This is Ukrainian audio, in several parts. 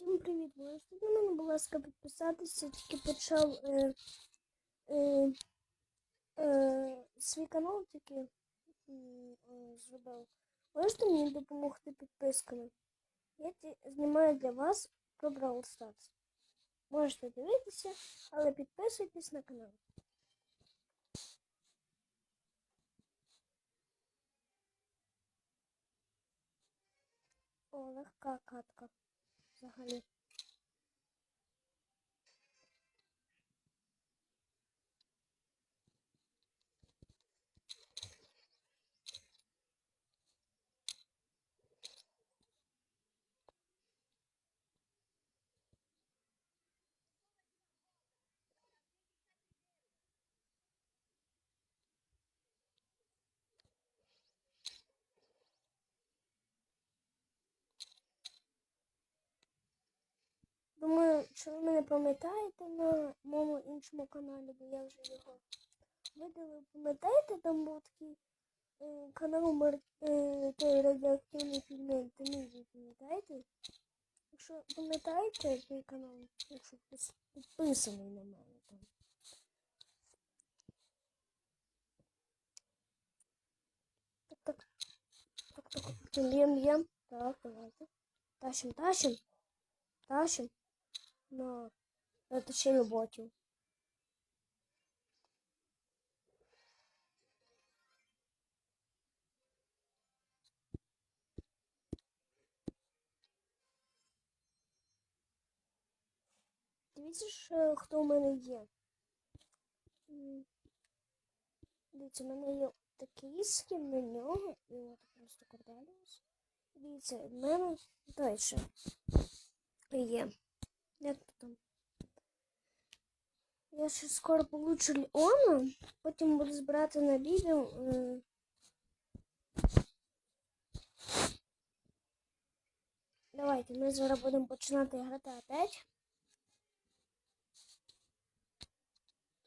Всім привіт! Можете на будь ласка, підписатися, тільки почав е, е, е, свій канал тільки м, е, зробив. Можете мені допомогти підписками? Я ті- знімаю для вас про Brawl Stars. Можете дивитися, але підписуйтесь на канал. О, легка катка взагалі. Думаю, що ви мене пам'ятаєте на моєму іншому каналі, бо я вже його видалив. Пам'ятаєте, там був такий е, канал Мар... е, той радіоактивний фільм Тимізі, пам'ятаєте? Якщо пам'ятаєте той канал, якщо підписаний на мене там. Так, так. Так, так, б'єм, б'єм. Так, давайте. Тащим, тащим. Тащим. На заточили ботів. Дивіться ж, е, хто в мене є. Дивіться, в мене є такий скін на нього, і от просто Корделіус. Дивіться, в мене далі є. Як то там? Я ще скоро получу Леона, потім буду збирати на відео. е, Давайте, ми зараз будемо починати грати опять.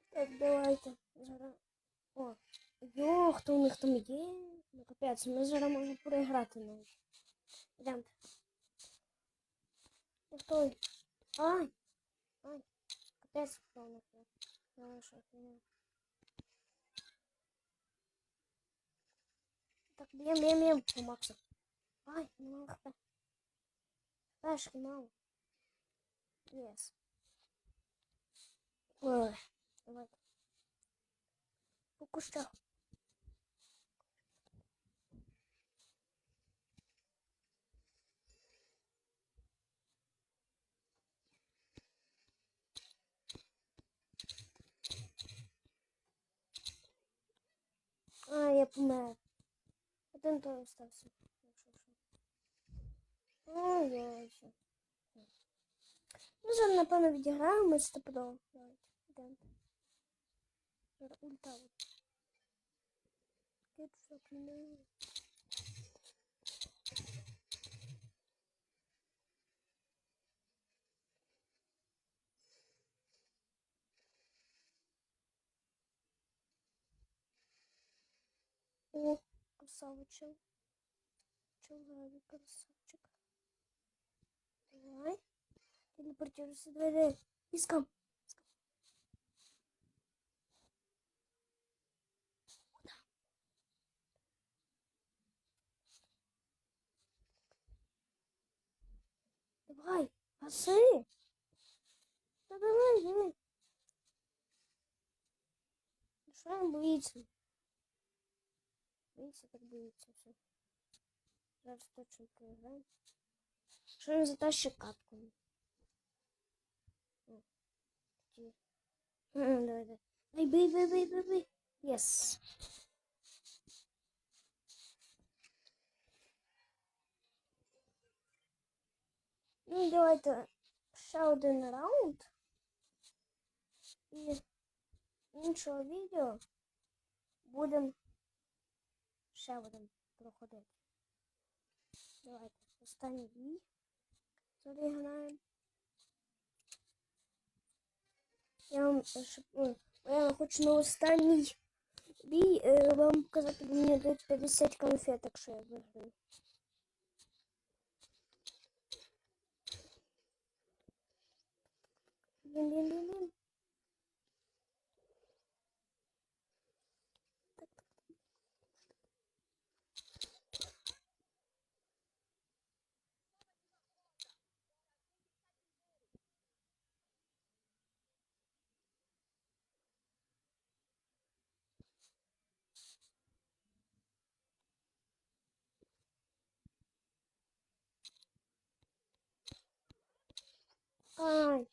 Так, давайте. О, йо, хто у них там є? Ну капець, ми зараз можемо переграти навіть. Йдемте. Ну, Стой. Ай! Ай! Ну, що. Так, б'єм, б'єм, б'єм по Максу. Ай, мало хп. Пешки мало. Єс. Ой, давайте. По кущах. Я помер. Один той остався. Ну, я ще. Ну, зараз, напевно, відіграємо стопудово. Давайте, йдемо. Ульта. от. Get О, красавчик. Человек, красавчик. Давай. Телепортируйся, давай, давай. Искам. Давай, пасы. Да давай, давай. Он боится? Боится, так боится все. Зараз точно проиграем. Что он затащит катку? О, такие. М, Давай, давай. Ай, бей, бей, бей, бей, бей. Yes. Ну, давайте ще один раунд. І іншого відео будемо Ще будемо проходити. Давайте останній бій. Зарігнаємо. Я вам вам хочу на останній бій е, вам показати, бо мені дають 50 конфеток, що я виграю. Блін, блін, блін, блін. Давай.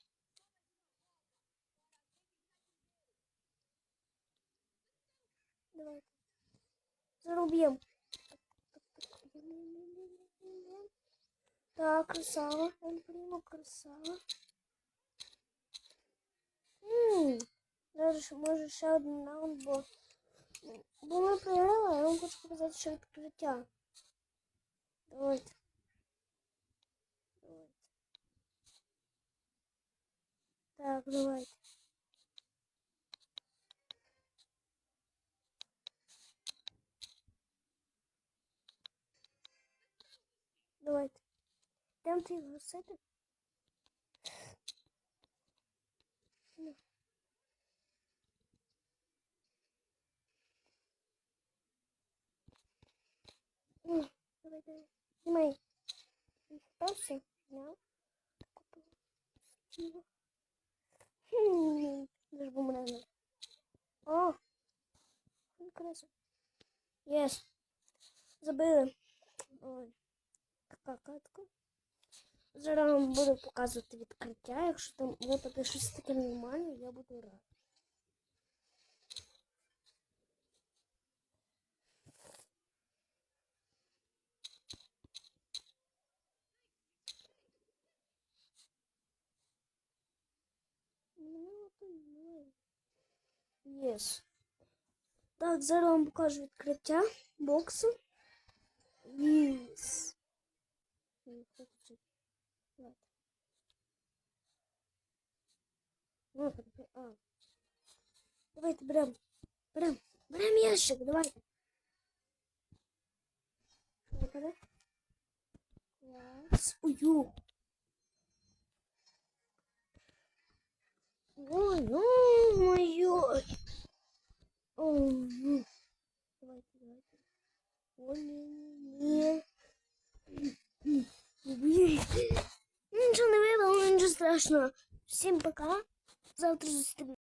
Заруб'ємо. Так, красава. Ель Прімо, красава. Ммм. Даже ще- може ще один раунд, бо... Бо ми програли, а я вам хочу показати ще відкриття. Давайте. Давайте. Так, давайте. Давайте. Йдемо ти його гасити. Ну. Ну, Давай, давай. Знімай. Впався? Зняв. Купив. Стіло. Даже бумеранг. О! Красиво. Єс. Забили. Ой. Така катка. Зараз вам буду показувати відкриття. Якщо там випаде щось таке нормальне, я буду рад. Єс. Так, зараз вам покажу відкриття боксу. Єс. Не хочу. Давайте. Ну, подожди, а. Давайте берем. Берем. Берем ящик, давайте. Випаде. Клас. Ой-ой. Ой-ой-ой. Ой. Давайте, давайте. Ой. Нічого не вийшло, нічого страшного. Всім пока. Завтра зустрінемося.